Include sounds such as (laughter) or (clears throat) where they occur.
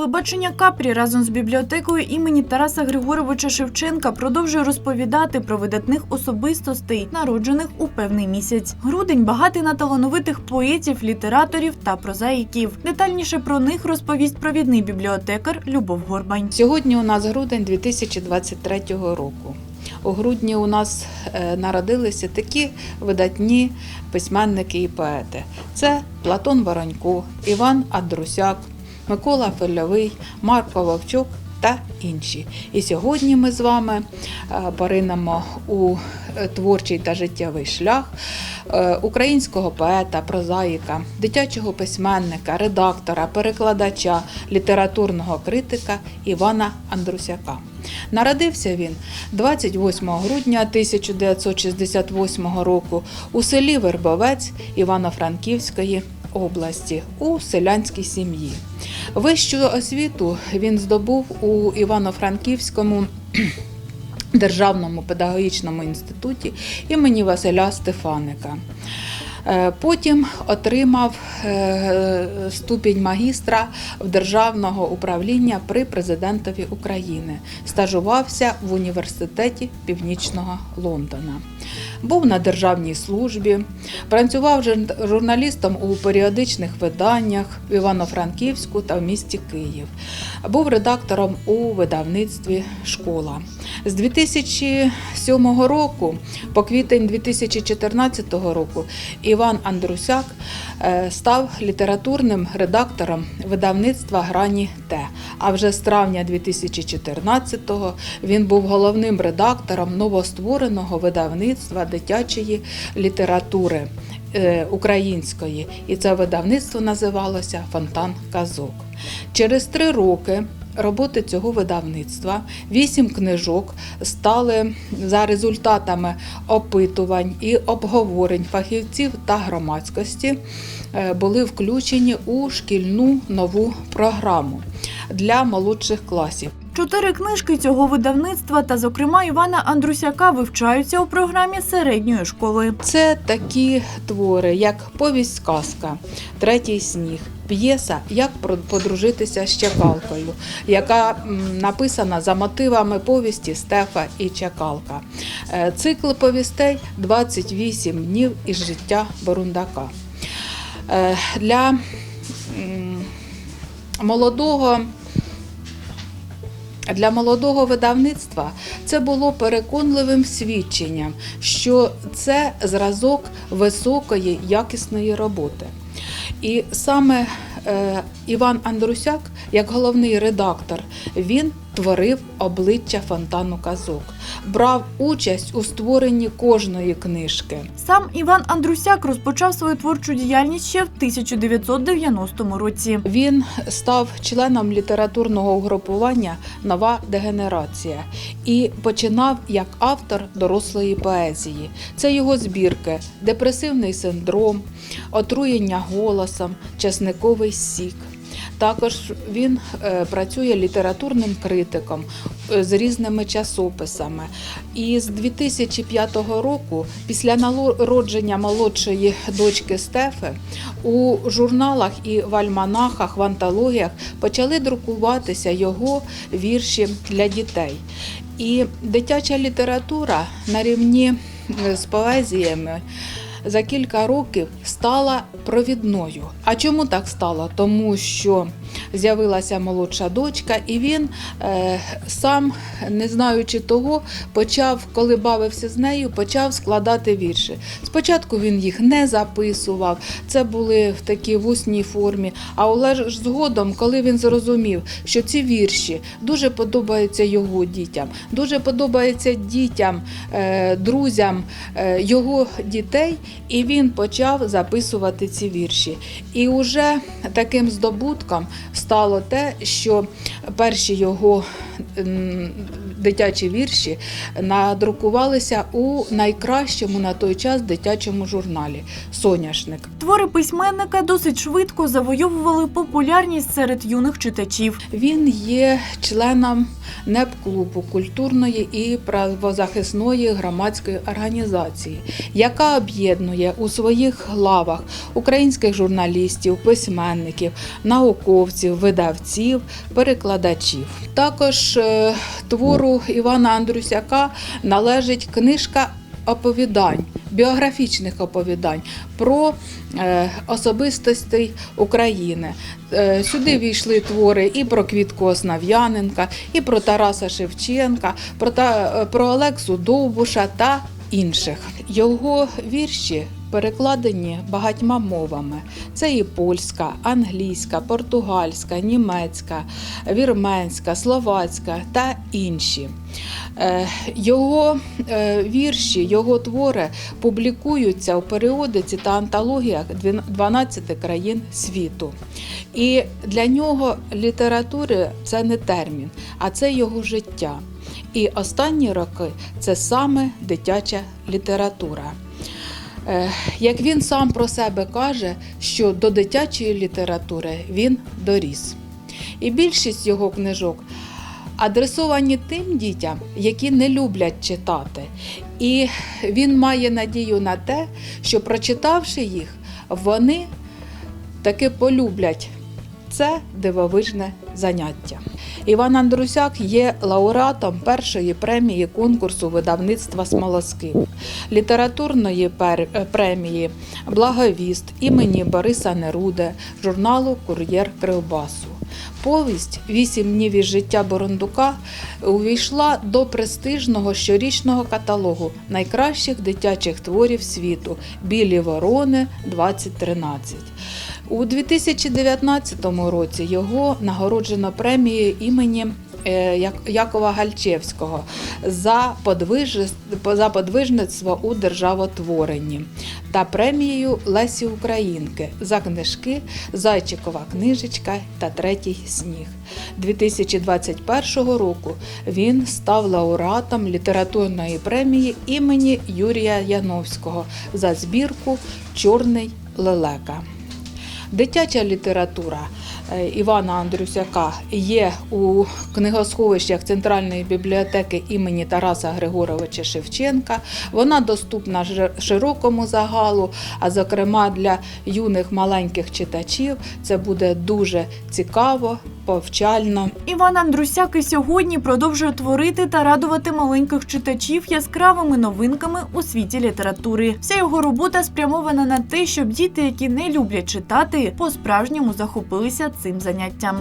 телебачення Капрі разом з бібліотекою імені Тараса Григоровича Шевченка продовжує розповідати про видатних особистостей, народжених у певний місяць. Грудень багатий на талановитих поетів, літераторів та прозаїків. Детальніше про них розповість провідний бібліотекар Любов Горбань. Сьогодні у нас грудень 2023 року. У грудні у нас е, народилися такі видатні письменники і поети. Це Платон Воронько, Іван Андрусяк, Микола Фельовий, Марко Вовчук та інші. І сьогодні ми з вами е, поринемо у е, творчий та життєвий шлях е, українського поета, прозаїка, дитячого письменника, редактора, перекладача, літературного критика Івана Андрусяка. Народився він 28 грудня 1968 року у селі Вербовець Івано-Франківської області у селянській сім'ї. Вищу освіту він здобув у Івано-Франківському (clears throat) державному педагогічному інституті імені Василя Стефаника. Е, Потім отримав е, ступінь магістра державного управління при президентові України. Стажувався в університеті Північного Лондона. Був на державній службі, працював журн- журналістом у періодичних виданнях в Івано-Франківську та в місті Київ. Був редактором у видавництві Школа. З 2007 року по квітень 2014 року Іван Андрусяк е, став літературним редактором видавництва Грані Т. А вже з травня 2014-го він був головним редактором новоствореного видавництва дитячої літератури е, української. І це видавництво називалося Фонтан Казок. Через три роки роботи цього видавництва вісім книжок стали за результатами опитувань і обговорень фахівців та громадськості е, були включені у шкільну нову програму для молодших класів. Чотири книжки цього видавництва та, зокрема, Івана Андрусяка вивчаються у програмі середньої школи. Це такі твори, як повість сказка, третій сніг, п'єса Як подружитися з чекалкою, яка написана за мотивами повісті Стефа і Чекалка. Е, Цикл повістей 28 днів із життя Борундака. Е, Для молодого для молодого видавництва це було переконливим свідченням, що це зразок високої якісної роботи. І саме е, Іван Андрусяк, як головний редактор, він творив обличчя фонтану казок, брав участь у створенні кожної книжки. Сам Іван Андрусяк розпочав свою творчу діяльність ще в 1990 році. Він став членом літературного угрупування Нова дегенерація і починав як автор дорослої поезії. Це його збірки Депресивний синдром, Отруєння голосом, Часниковий сік. Також він е, працює літературним критиком е, з різними часописами. І з 2005 року, після народження молодшої дочки Стефи, у журналах і в альманахах, в антологіях почали друкуватися його вірші для дітей. І дитяча література на рівні е, з поезіями за кілька років стала провідною. А чому так стало? Тому що з'явилася молодша дочка, і він е, сам, не знаючи того, почав, коли бавився з нею, почав складати вірші. Спочатку він їх не записував, це були в такій в усній формі. А але ж згодом, коли він зрозумів, що ці вірші дуже подобаються його дітям, дуже подобаються дітям, е, друзям е, його дітей, і він почав записувати ці вірші. І вже таким здобутком стало те, що перші його дитячі вірші надрукувалися у найкращому на той час дитячому журналі Соняшник. Твори письменника досить швидко завойовували популярність серед юних читачів. Він є членом НЕП-клубу культурної і правозахисної громадської організації, яка об'єднує у своїх главах українських журналістів, письменників, науковців, видавців, перекладачів. Також е, твору Івана Андрусяка належить книжка оповідань, біографічних оповідань про е, особистостей України. Е, Сюди війшли твори і про Квітку Основ'яненка, і про Тараса Шевченка, про, та, про Олексу Довбуша та інших. Його вірші перекладені багатьма мовами. Це і польська, англійська, португальська, німецька, вірменська, словацька та інші. Е, Його е, вірші, його твори публікуються у періодиці та антологіях 12 країн світу. І для нього література це не термін, а це його життя. І останні роки це саме дитяча література. Е, Як він сам про себе каже, що до дитячої літератури він доріс. І більшість його книжок адресовані тим дітям, які не люблять читати. І він має надію на те, що прочитавши їх, вони таки полюблять це дивовижне заняття. Іван Андрусяк є лауреатом першої премії конкурсу видавництва Смолоскип, літературної е, премії Благовіст імені Бориса Неруде, журналу Кур'єр Кривбасу. Повість Вісім днів із життя Борундука увійшла до престижного щорічного каталогу найкращих дитячих творів світу Білі ворони 2013. У 2019 році його нагороджено премією імені е, Якова Гальчевського за, за подвижництво у державотворенні та премією Лесі Українки за книжки Зайчикова книжечка та Третій сніг. 2021 року він став лауреатом літературної премії імені Юрія Яновського за збірку Чорний лелека. Дитяча література е, Івана Андрюсяка є у книгосховищах Центральної бібліотеки імені Тараса Григоровича Шевченка. Вона доступна широкому загалу, а зокрема для юних маленьких читачів це буде дуже цікаво, повчально. Іван Андрусяк і сьогодні продовжує творити та радувати маленьких читачів яскравими новинками у світі літератури. Вся його робота спрямована на те, щоб діти, які не люблять читати, по-справжньому захопилися цим заняттям.